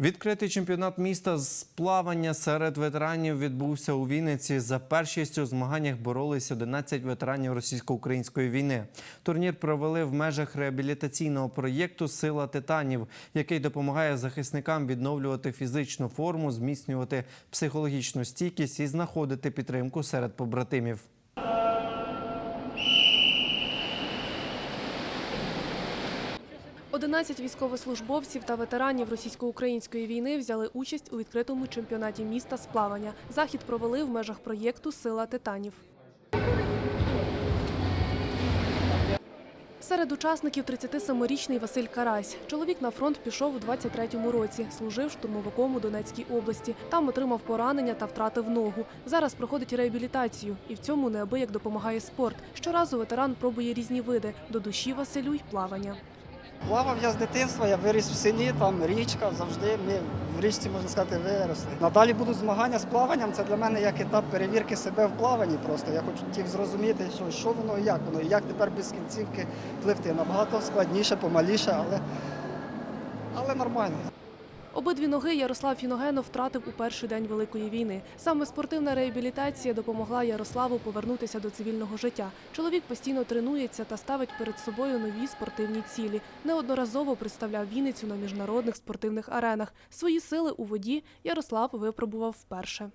Відкритий чемпіонат міста з плавання серед ветеранів відбувся у Вінниці. За першість у змаганнях боролись 11 ветеранів російсько-української війни. Турнір провели в межах реабілітаційного проєкту Сила титанів, який допомагає захисникам відновлювати фізичну форму, зміцнювати психологічну стійкість і знаходити підтримку серед побратимів. Одинадцять військовослужбовців та ветеранів російсько-української війни взяли участь у відкритому чемпіонаті міста з плавання. Захід провели в межах проєкту Сила титанів. Серед учасників 37-річний Василь Карась. Чоловік на фронт пішов у 23-му році, служив штурмовиком у Донецькій області. Там отримав поранення та втратив ногу. Зараз проходить реабілітацію, і в цьому неабияк допомагає спорт. Щоразу ветеран пробує різні види. До душі Василю й плавання. Плавав я з дитинства, я виріс в селі, там річка, завжди ми в річці, можна сказати, виросли. Надалі будуть змагання з плаванням. Це для мене як етап перевірки себе в плаванні. Просто я хочу хотів зрозуміти, що, що воно і як воно, і як тепер без кінцівки пливти. Набагато складніше, помаліше, але, але нормально. Обидві ноги Ярослав Фіногенов втратив у перший день Великої війни. Саме спортивна реабілітація допомогла Ярославу повернутися до цивільного життя. Чоловік постійно тренується та ставить перед собою нові спортивні цілі. Неодноразово представляв Вінницю на міжнародних спортивних аренах. Свої сили у воді Ярослав випробував вперше.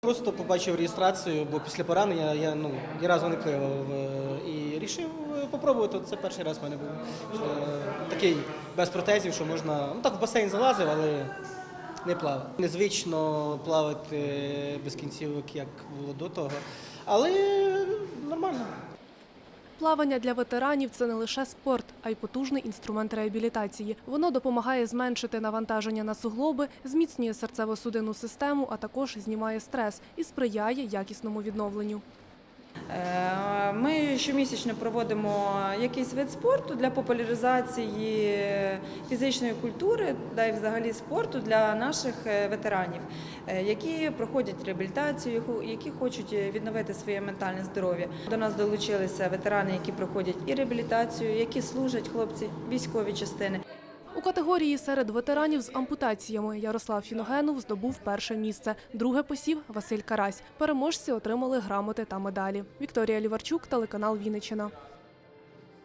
Просто побачив реєстрацію, бо після поранення я ну, ні разу не пливав е, і вирішив попробувати. Це перший раз в мене був е, такий без протезів, що можна. Ну так в басейн залазив, але не плавав. Незвично плавати без кінцівок, як було до того, але нормально. Плавання для ветеранів це не лише спорт, а й потужний інструмент реабілітації. Воно допомагає зменшити навантаження на суглоби, зміцнює серцево-судинну систему, а також знімає стрес і сприяє якісному відновленню. Е, Ми щомісячно проводимо якийсь вид спорту для популяризації фізичної культури та й взагалі спорту для наших е, ветеранів, е, які проходять реабілітацію, які хочуть відновити своє ментальне здоров'я. До нас долучилися ветерани, які проходять і реабілітацію, які служать хлопці військові частини. У категорії серед ветеранів з ампутаціями Ярослав Фіногенов здобув перше місце. Друге посів Василь Карась. Переможці отримали грамоти та медалі. Вікторія Ліварчук, телеканал Вінниччина.